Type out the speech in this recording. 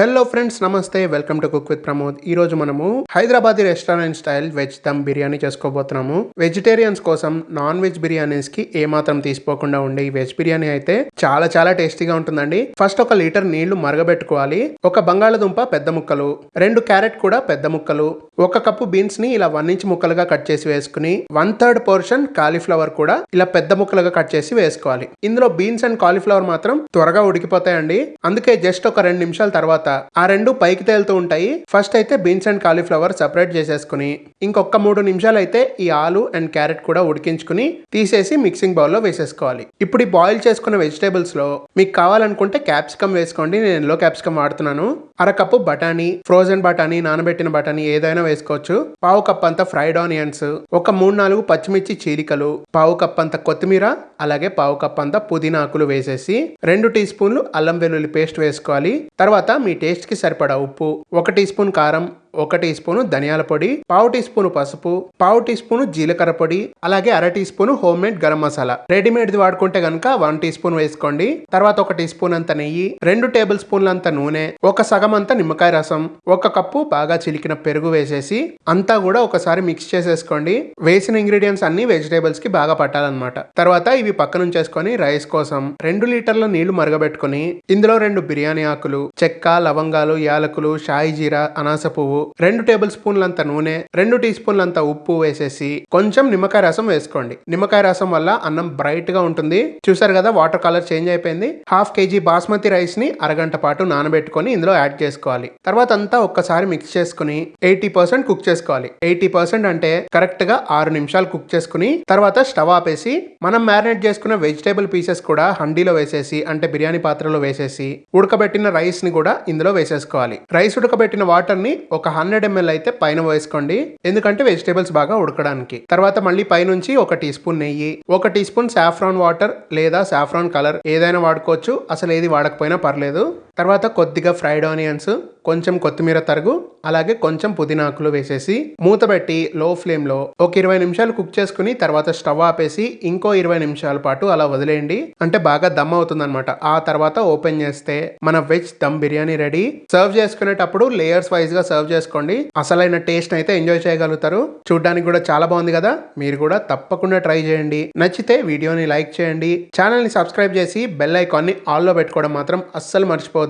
Hello friends నమస్తే. Welcome to cook with Pramod ఈ రోజు మనము Hyderabadi restaurant style veg dum biryani చేసుకోబోతున్నాము. Vegetarians కోసం నాన్ వెజ్ బిర్యానీస్కి ఏ మాత్రం తీసుకోకుండా ఉండే ఈ వెజ్ బిర్యానీ అయితే చాలా చాలా టేస్టీగా ఉంటుందండి. ఫస్ట్ ఒక లీటర్ నీళ్ళు మరగబెట్టుకోవాలి. ఒక బంగాళదుంప పెద్ద ముక్కలు రెండు క్యారెట్ కూడా పెద్ద ముక్కలు ఒక కప్పు బీన్స్ని ఇలా వన్ ఇంచ్ ముక్కలుగా కట్ చేసి వేసుకుని వన్ థర్డ్ పోర్షన్ కాలీఫ్లవర్ కూడా ఇలా పెద్ద ముక్కలుగా కట్ చేసి వేసుకోవాలి. ఇందులో బీన్స్ అండ్ కాలీఫ్లవర్ మాత్రం త్వరగా ఉడికిపోతాయండి. అందుకే జస్ట్ ఒక రెండు నిమిషాల తర్వాత ఆ రెండు పైకి తేలుతూ ఉంటాయి. ఫస్ట్ అయితే బీన్స్ అండ్ కాలీఫ్లవర్ సెపరేట్ చేసేసుకుని ఇంకొక మూడు నిమిషాలు అయితే ఈ ఆలు అండ్ క్యారెట్ కూడా ఉడికించుకుని తీసేసి మిక్సింగ్ బౌల్లో వేసేసుకోవాలి. ఇప్పుడు ఈ బాయిల్ చేసుకున్న వెజిటేబుల్స్లో మీకు కావాలనుకుంటే క్యాప్సికమ్ వేసుకోండి. నేను ఎల్లో క్యాప్సికమ్ వాడుతున్నాను. అరకప్పు బఠానీ ఫ్రోజన్ బఠానీ నానబెట్టిన బఠానీ ఏదైనా వేసుకోవచ్చు. పావు కప్ అంత ఫ్రైడ్ ఆనియన్స్ ఒక మూడు నాలుగు పచ్చిమిర్చి చీలికలు పావు కప్ అంత కొత్తిమీర అలాగే పావు కప్ అంత పుదీనా ఆకులు వేసేసి రెండు టీ స్పూన్లు అల్లం వెల్లుల్లి పేస్ట్ వేసుకోవాలి. తర్వాత మీ టేస్ట్కి సరిపడా ఉప్పు ఒక టీ స్పూన్ కారం ఒక టీ స్పూను ధనియాల పొడి పావు టీ స్పూన్ పసుపు పావు టీ స్పూన్ జీలకర్ర పొడి అలాగే అర teaspoon homemade garam masala. Readymade వాడుకుంటే గనుక వన్ టీ స్పూన్ వేసుకోండి. తర్వాత ఒక టీ స్పూన్ అంత నెయ్యి రెండు టేబుల్ స్పూన్ల అంత నూనె ఒక సగం అంత నిమ్మకాయ రసం ఒక కప్పు బాగా చిలికిన పెరుగు వేసేసి అంతా కూడా ఒకసారి మిక్స్ చేసేసుకోండి. వేసిన ఇంగ్రీడియంట్స్ అన్ని వెజిటేబుల్స్కి బాగా పట్టాలన్నమాట. తర్వాత ఇవి పక్కన ఉంచేసుకొని రైస్ కోసం రెండు లీటర్ల నీళ్ళు మరగబెట్టుకొని ఇందులో రెండు బిర్యానీ ఆకులు చెక్క లవంగాలు యాలకులు షాయి జీరా అనాస పువ్వు రెండు టేబుల్ స్పూన్లంత నూనె రెండు టీ స్పూన్లంత ఉప్పు వేసేసి కొంచెం నిమ్మకాయ రసం వేసుకోండి. నిమ్మకాయ రసం వల్ల అన్నం బ్రైట్గా ఉంటుంది. చూసారు కదా వాటర్ కలర్ చేంజ్ అయిపోయింది. హాఫ్ కేజీ బాస్మతి రైస్ని అరగంట పాటు నానబెట్టుకొని ఇందులో యాడ్ చేసుకోవాలి. తర్వాత అంతా ఒక్కసారి మిక్స్ చేసుకుని ఎయిటీ పర్సెంట్ కుక్ చేసుకోవాలి. ఎయిటీ పర్సెంట్ అంటే కరెక్ట్గా ఆరు నిమిషాలు కుక్ చేసుకుని తర్వాత స్టవ్ ఆపేసి మనం మ్యారినేట్ చేసుకున్న వెజిటేబుల్ పీసెస్ కూడా హండీలో వేసేసి అంటే బిర్యానీ పాత్రలో వేసేసి ఉడకబెట్టిన రైస్ని కూడా ఇందులో వేసేసుకోవాలి. రైస్ ఉడకబెట్టిన వాటర్ని ఒక హండ్రెడ్ ఎంఎల్ అయితే పైన వేసుకోండి. ఎందుకంటే వెజిటేబుల్స్ బాగా ఉడకడానికి. తర్వాత మళ్ళీ పైనుంచి ఒక టీ స్పూన్ నెయ్యి ఒక టీ స్పూన్ సాఫ్రాన్ వాటర్ లేదా సాఫ్రాన్ కలర్ ఏదైనా వాడుకోవచ్చు. అసలు ఏది వాడకపోయినా పర్లేదు. తర్వాత కొద్దిగా ఫ్రైడ్ ఆనియన్స్ కొంచెం కొత్తిమీర తరుగు అలాగే కొంచెం పుదీనాకులు వేసేసి మూత పెట్టి లో ఫ్లేమ్లో ఒక ఇరవై నిమిషాలు కుక్ చేసుకుని తర్వాత స్టవ్ ఆపేసి ఇంకో ఇరవై నిమిషాల పాటు అలా వదిలేయండి. అంటే బాగా దమ్ అవుతుంది ఆ తర్వాత ఓపెన్ చేస్తే మన veg dum biryani ready. Serve చేసుకునేటప్పుడు లేయర్స్ వైజ్గా సర్వ్ చేసుకోండి. అసలైన టేస్ట్ అయితే ఎంజాయ్ చేయగలుగుతారు. చూడడానికి కూడా చాలా బాగుంది కదా? మీరు కూడా తప్పకుండా ట్రై చేయండి. నచ్చితే వీడియోని లైక్ చేయండి. ఛానల్ని సబ్స్క్రైబ్ చేసి బెల్ ఐకాన్ని ఆల్లో పెట్టుకోవడం మాత్రం అస్సలు మర్చిపోవద్దు.